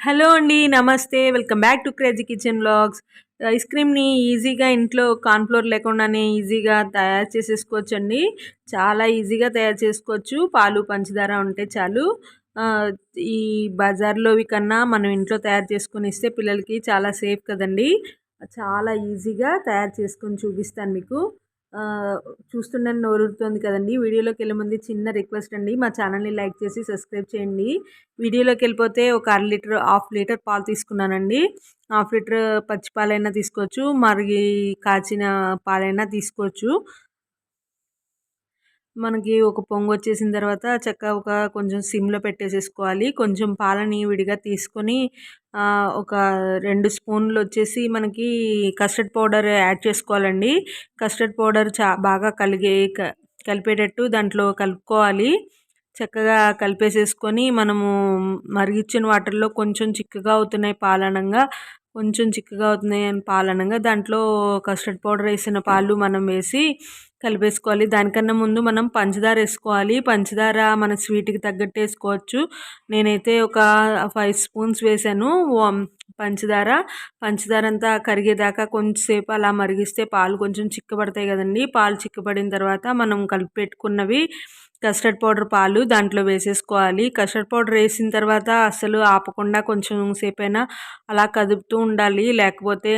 Hello అండి నమస్తే. Welcome back to crazy kitchen blogs ice క్రీమ్ని ఈజీగా ఇంట్లో కార్న్ఫ్లోర్ లేకుండానే ఈజీగా తయారు చేసేసుకోవచ్చు అండి చాలా ఈజీగా తయారు చేసుకోవచ్చు. పాలు పంచదార ఉంటే చాలు. ఈ బజార్లోవి కన్నా మనం ఇంట్లో తయారు చేసుకొని ఇస్తే పిల్లలకి చాలా సేఫ్ కదండి. చాలా ఈజీగా తయారు చేసుకొని చూపిస్తాను మీకు. చూస్తుండని నోరుతుంది కదండి. వీడియోలోకి వెళ్ళే ముందు చిన్న రిక్వెస్ట్ అండి. మా ఛానల్ని లైక్ చేసి సబ్స్క్రైబ్ చేయండి. వీడియోలోకి వెళ్ళిపోతే ఒక అర లీటర్ హాఫ్ లీటర్ పాలు తీసుకున్నానండి. హాఫ్ లీటర్ పచ్చి పాలైనా తీసుకోవచ్చు. మరిగి కాచిన పాలైనా తీసుకోవచ్చు. మనకి ఒక పొంగు వచ్చేసిన తర్వాత చక్క ఒక కొంచెం సిమ్లో పెట్టేసేసుకోవాలి. కొంచెం పాలని విడిగా తీసుకొని ఒక రెండు స్పూన్లు వచ్చేసి మనకి కస్టర్డ్ పౌడర్ యాడ్ చేసుకోవాలండి. కస్టర్డ్ పౌడర్ చా బాగా కలిగే కలిపేటట్టు దాంట్లో కలుపుకోవాలి. చక్కగా కలిపేసేసుకొని మనము మరిగిచ్చిన వాటర్లో కొంచెం చిక్కగా అవుతున్నాయి పాలనంగా. కొంచెం చిక్కగా అవుతున్నాయి అని పాలనంగా దాంట్లో కస్టర్డ్ పౌడర్ వేసిన పాలు మనం వేసి కలిపేసుకోవాలి. దానికన్నా ముందు మనం పంచదార వేసుకోవాలి. పంచదార మన స్వీట్కి తగ్గట్టు వేసుకోవచ్చు. నేనైతే ఒక ఫైవ్ స్పూన్స్ వేసాను. పంచదార. పంచదార అంతా కరిగేదాకా కొంచెంసేపు అలా మరిగిస్తే పాలు కొంచెం చిక్కబడతాయి కదండి. పాలు చిక్కబడిన తర్వాత మనం కలిపి పెట్టుకున్నవి కస్టర్డ్ పౌడర్ పాలు దాంట్లో వేసేసుకోవాలి. కస్టర్డ్ పౌడర్ వేసిన తర్వాత అసలు ఆపకుండా కొంచెం సేపు అయినా అలా కదుపుతూ ఉండాలి. లేకపోతే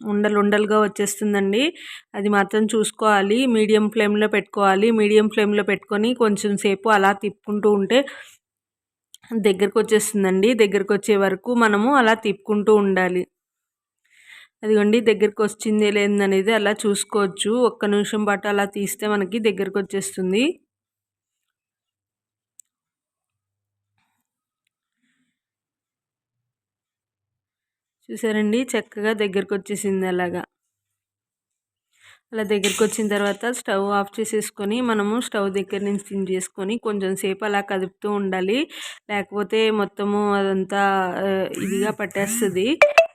ఉండలు ఉండలుగా వచ్చేస్తుందండి. అది మాత్రం చూసుకోవాలి. మీడియం ఫ్లేమ్లో పెట్టుకోవాలి. మీడియం ఫ్లేమ్లో పెట్టుకొని కొంచెం సేపు అలా తిప్పుకుంటూ ఉంటే దగ్గరకు వచ్చేస్తుందండి దగ్గరకు వచ్చే వరకు మనము అలా తిప్పుకుంటూ ఉండాలి. అదిగోండి దగ్గరకు వచ్చింది లేదనేది అలా చూసుకోవచ్చు. ఒక్క నిమిషం పాటు అలా తీస్తే మనకి దగ్గరకు వచ్చేస్తుంది చూసారండి? చక్కగా దగ్గరకు వచ్చేసింది అలాగా. అలా దగ్గరికి వచ్చిన తర్వాత స్టవ్ ఆఫ్ చేసేసుకొని మనము స్టవ్ దగ్గర నుంచి తిని చేసుకొని కొంచెం సేపు అలా కదుపుతూ ఉండాలి. లేకపోతే మొత్తము అదంతా ఇదిగా పట్టేస్తుంది.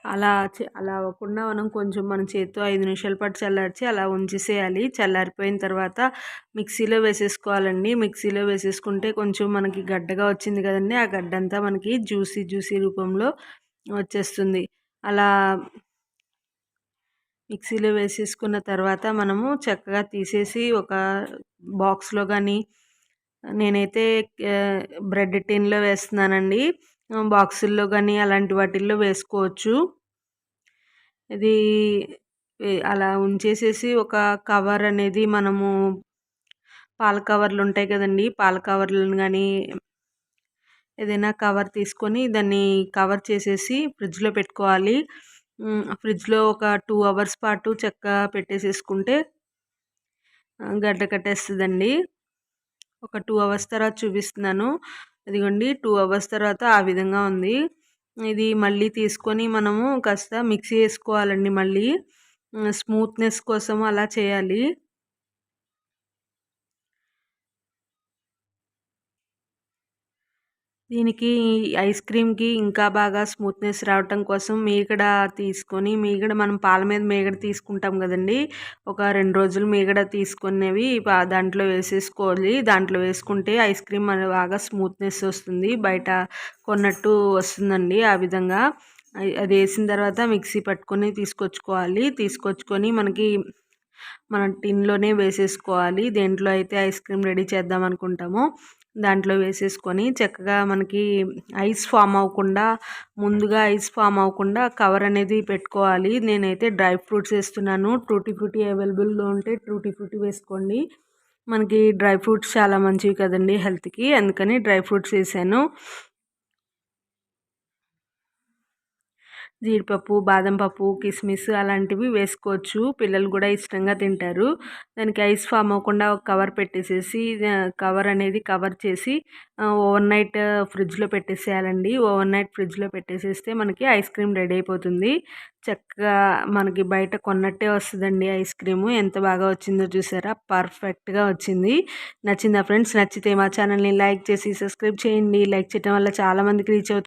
అలా అలా అవ్వకుండా మనం కొంచెం మన చేతితో ఐదు నిమిషాల పాటు చల్లార్చి అలా ఉంచేసేయాలి. చల్లారిపోయిన తర్వాత మిక్సీలో వేసేసుకోవాలండి. మిక్సీలో వేసేసుకుంటే కొంచెం మనకి గడ్డగా వచ్చింది కదండి. ఆ గడ్డంతా మనకి జ్యూసీ జ్యూసీ రూపంలో వచ్చేస్తుంది. అలా మిక్సీలో వేసేసుకున్న తర్వాత మనము చక్కగా తీసేసి ఒక బాక్స్లో కానీ నేనైతే బ్రెడ్ టిన్లో వేస్తున్నానండి. బాక్సుల్లో కానీ అలాంటి వాటిల్లో వేసుకోవచ్చు. ఇది అలా ఉంచేసేసి ఒక కవర్ అనేది మనము పాల కవర్లు ఉంటాయి కదండి పాల కవర్లను కానీ ఏదైనా కవర్ తీసుకొని దాన్ని కవర్ చేసేసి ఫ్రిడ్జ్లో పెట్టుకోవాలి. ఫ్రిడ్జ్లో ఒక టూ అవర్స్ పాటు చెక్క పెట్టేసేసుకుంటే గడ్డ కట్టేస్తుందండి. ఒక టూ అవర్స్ తర్వాత చూపిస్తున్నాను. ఇదిగోండి టూ అవర్స్ తర్వాత ఆ విధంగా ఉంది. ఇది మళ్ళీ తీసుకొని మనము కాస్త మిక్సీ వేసుకోవాలండి మళ్ళీ. స్మూత్నెస్ కోసం అలా చేయాలి. దీనికి ఐస్ క్రీమ్కి ఇంకా బాగా స్మూత్నెస్ రావటం కోసం మీగడ తీసుకొని మీగడ మనం పాల మీద మీగడ తీసుకుంటాం కదండి. ఒక రెండు రోజులు మీగడ తీసుకునేవి దాంట్లో వేసేసుకోవాలి. దాంట్లో వేసుకుంటే ఐస్ క్రీమ్ బాగా స్మూత్నెస్ వస్తుంది. బయట కొన్నట్టు వస్తుందండి ఆ విధంగా. అది వేసిన తర్వాత మిక్సీ పట్టుకొని తీసుకొచ్చుకోవాలి. తీసుకొచ్చుకొని మనకి మన టిన్లోనే వేసేసుకోవాలి. దేంట్లో అయితే ఐస్ క్రీమ్ రెడీ చేద్దాం అనుకుంటామో. దాంట్లో వేసేసుకొని చక్కగా మనకి ఐస్ ఫామ్ అవ్వకుండా ముందుగా ఐస్ ఫామ్ అవ్వకుండా కవర్ అనేది పెట్టుకోవాలి. నేనైతే డ్రై ఫ్రూట్స్ వేస్తున్నాను. ట్రూటీ ఫ్రూటీ అవైలబుల్లో ఉంటే ట్రూటీ ఫ్రూటీ వేసుకోండి. మనకి డ్రై ఫ్రూట్స్ చాలా మంచివి కదండి హెల్త్కి. అందుకని డ్రై ఫ్రూట్స్ వేసాను. జీడిపప్పు బాదం పప్పు కిస్మిస్ అలాంటివి వేసుకోవచ్చు. పిల్లలు కూడా ఇష్టంగా తింటారు. దానికి ఐస్ ఫామ్ అవ్వకుండా ఒక కవర్ పెట్టేసేసి కవర్ అనేది కవర్ చేసి ఓవర్ నైట్ ఫ్రిడ్జ్లో పెట్టేసేయాలండి. ఓవర్ నైట్ ఫ్రిడ్జ్లో పెట్టేసేస్తే మనకి ఐస్ క్రీమ్ రెడీ అయిపోతుంది. చక్కగా మనకి బయట కొన్నట్టే వస్తుందండి ఐస్ క్రీము. ఎంత బాగా వచ్చిందో చూసారా? పర్ఫెక్ట్గా వచ్చింది. నచ్చిందా ఫ్రెండ్స్? నచ్చితే మా ఛానల్ని లైక్ చేసి సబ్స్క్రైబ్ చేయండి. లైక్ చేయడం వల్ల చాలామందికి రీచ్ అవుతుంది